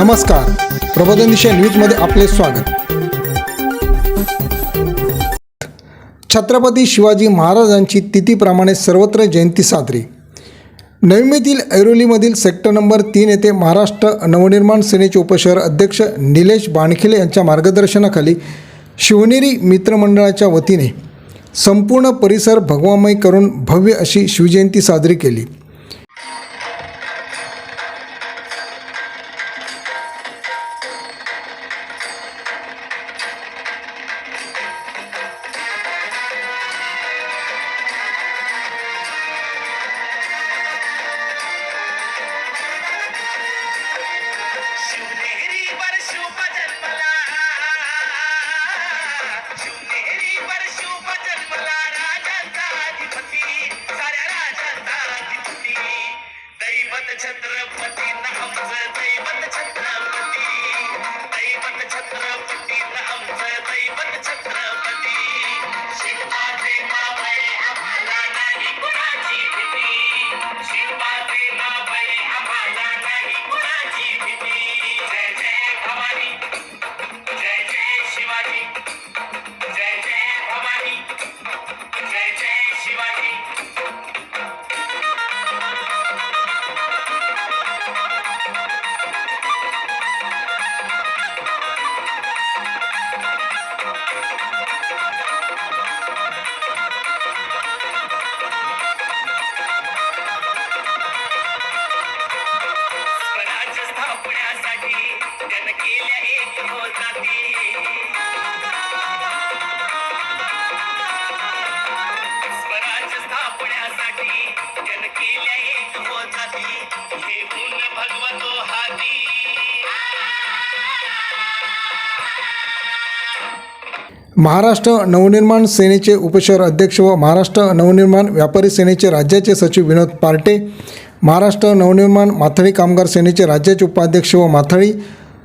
नमस्कार. प्रबोधन दिशा न्यूजमध्ये आपले स्वागत. छत्रपती शिवाजी महाराजांची तिथीप्रमाणे सर्वत्र जयंती साजरी. नवमीतील ऐरोलीमधील सेक्टर नंबर तीन येथे महाराष्ट्र नवनिर्माण सेनेचे उपशहर अध्यक्ष निलेश बाणखिले यांच्या मार्गदर्शनाखाली शिवनेरी मित्रमंडळाच्या वतीने संपूर्ण परिसर भगवामय करून भव्य अशी शिवजयंती साजरी केली. छत्रपती आमचं दैवत महाराष्ट्र नवनिर्माण सेनेचे उपशहर अध्यक्ष व महाराष्ट्र नवनिर्माण व्यापारी सेनेचे राज्याचे सचिव विनोद पार्टे महाराष्ट्र नवनिर्माण माथळी कामगार सेनेचे राज्याचे उपाध्यक्ष व माथळी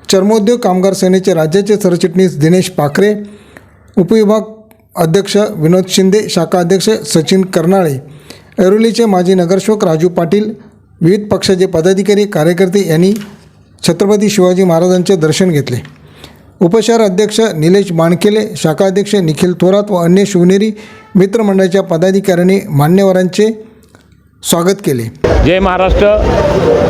चर्मोद्योग कामगार सेनेचे राज्याचे सरचिटणीस दिनेश पाखरे उपविभाग अध्यक्ष विनोद शिंदे शाखा अध्यक्ष सचिन कर्नाळे ऐरोलीचे माजी नगरसेवक राजू पाटील विविध पक्षाचे पदाधिकारी कार्यकर्ते यांनी छत्रपती शिवाजी महाराजांचे दर्शन घेतले. उपशहर अध्यक्ष निलेश बाणकेले शाखा अध्यक्ष निखिल थोरात व अन्य शिवनेरी मित्रमंडळाच्या पदाधिकाऱ्यांनी मान्यवरांचे स्वागत केले. जय महाराष्ट्र.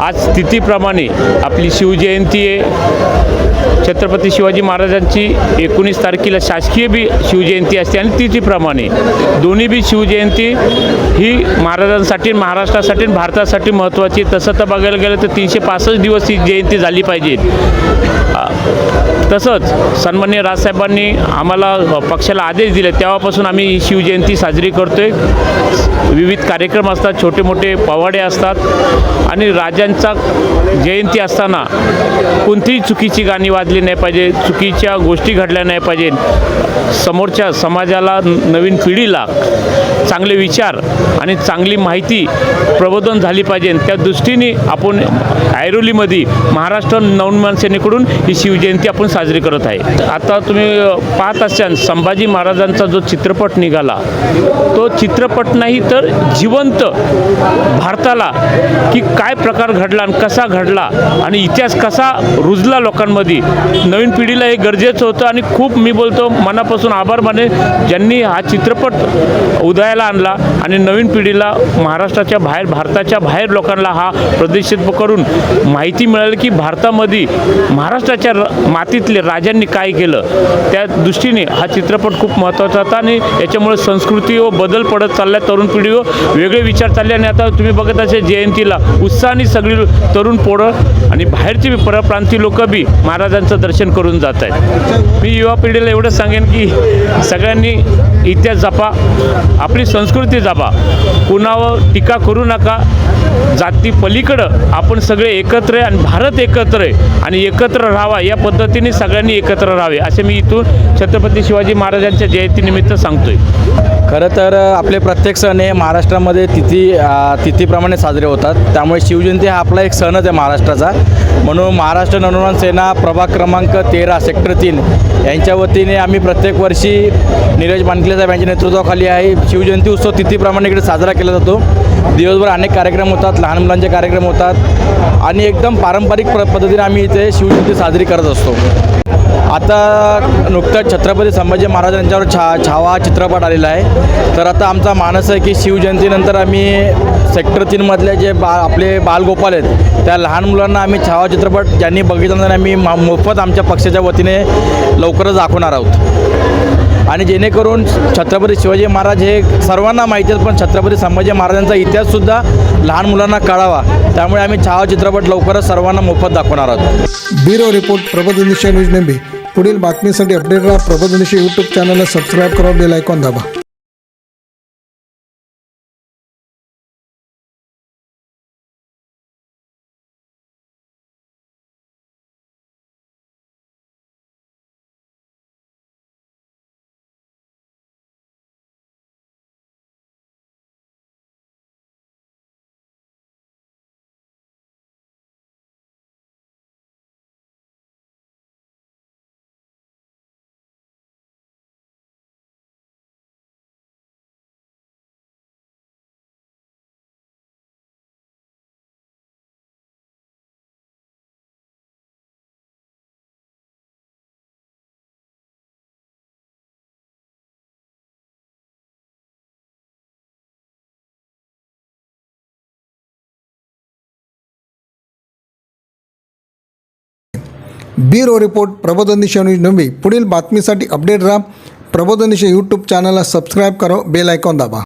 आज तिथीप्रमाणे आपली शिवजयंती आहे. छत्रपती शिवाजी महाराजांची एकोणीस तारखेला शासकीय बी शिवजयंती असते आणि तिथीप्रमाणे दोन्ही बी शिवजयंती ही महाराजांसाठी महाराष्ट्रासाठी भारतासाठी महत्त्वाची आहे. तसं तर बघायला गेलं तर तीनशे पासष्ट दिवस ही जयंती झाली पाहिजे. तसंच सन्मान्य राजसाहेबांनी आम्हाला पक्षाला आदेश दिले. तेव्हापासून आम्ही शिवजयंती साजरी करतोय. विविध कार्यक्रम असतात छोटे मोठे पवाडे असतात. आणि राजांचा जयंती असताना कोणतीही चुकीची गाणी वाजली नाही पाहिजे चुकीच्या गोष्टी घडल्या नाही पाहिजे. समोरच्या समाजाला नवीन पिढीला चांगले विचार आणि चांगली माहिती प्रबोधन झाली पाहिजे. त्या दृष्टीने आपण ऐरोलीमध्ये महाराष्ट्र नवनिर्माण सेनेकडून ही शिवजयंती आपण साजरी करत आहे. आता तुम्ही पाहत असाल संभाजी महाराजांचा जो चित्रपट निघाला तो चित्रपट नाही तर जिवंत भारताला की काय प्रकार घडला आणि कसा घडला आणि इतिहास कसा रुजला लोकांमध्ये. नवीन पिढीला हे गरजेचं होतं आणि खूप मी बोलतो मनापासून आभार माने ज्यांनी हा चित्रपट उदयाला आणला आणि नवीन पिढीला महाराष्ट्राच्या बाहेर भारताच्या बाहेर लोकांना हा प्रदर्शित करून माहिती मिळाली की भारतामध्ये महाराष्ट्राच्या र- मातीतले राजांनी काय केलं. त्या दृष्टीने हा चित्रपट खूप महत्त्वाचा होता आणि याच्यामुळे संस्कृती व बदल पडत चालल्या तरुण पिढीवर वेगळे विचार चालले आणि आता तुम्ही बघत असे जयंतीला उत्साहाने सगळी तरुण पोरं आणि बाहेरची बी परप्रांती लोक बी महाराजांचं दर्शन करून जात आहेत. मी युवा पिढीला एवढं सांगेन की सगळ्यांनी इतिहास जपा आपली संस्कृती जपा. कुणावर टीका करू नका. जाती पलीकडं आपण सगळे एकत्र आहे आणि भारत एकत्र आहे आणि एकत्र राहावा. या पद्धतीने सगळ्यांनी एकत्र राहावे असे मी इथून छत्रपती शिवाजी महाराजांच्या जयंतीनिमित्त सांगतोय. खरं तर आपले प्रत्येक सण हे महाराष्ट्रामध्ये तिथी तिथीप्रमाणे साजरे होतात. त्यामुळे शिवजयंती हा आपला एक सणच आहे महाराष्ट्राचा. म्हणून महाराष्ट्र नवनिर्माण सेना प्रभाग क्रमांक तेरा सेक्टर तीन यांच्या वतीने आम्ही प्रत्येक वर्षी नीरज बानकले साहेब यांच्या नेतृत्वाखाली आहे. शिवजयंती उत्सव तिथीप्रमाणे इकडे साजरा केला जातो. दिवसभर अनेक कार्यक्रम होतात लहान मुलांचे कार्यक्रम होतात आणि एकदम पारंपरिक प्र पद्धतीने आम्ही इथे शिवजयंती साजरी करत असतो. आता नुकतंच छत्रपती संभाजी महाराज यांच्यावर छा छावा चित्रपट आलेला आहे. तर आता आमचा मानस आहे की शिवजयंतीनंतर आम्ही सेक्टर तीनमधले जे बा आपले बालगोपाल आहेत त्या लहान मुलांना आम्ही छावा चित्रपट ज्यांनी बघितला नाही आम्ही मा- मोफत आमच्या पक्षाच्या वतीने लवकरच दाखवणार आहोत. आणि जेणेकरून छत्रपती शिवाजी महाराज हे सर्वांना माहिती आहेत पण छत्रपती संभाजी महाराजांचा इतिहाससुद्धा लहान मुलांना कळावा त्यामुळे आम्ही छावा चित्रपट लवकरच सर्वांना मोफत दाखवणार आहोत. ब्युरो रिपोर्ट प्रबोधनिशा न्यूज नेंबे पुढील बातमीसाठी अपडेट राहा प्रबोधनिशा यूट्यूब चॅनलला सबस्क्राईब करा बेल आयकॉन दाबा. ब्युरो रिपोर्ट प्रबोधनिशा न्यूज नवी पुढील बातमीसाठी अपडेट राहा. प्रबोधनिशा यूट्यूब चॅनलला सबस्क्राईब करा. बेल आयकॉन दाबा.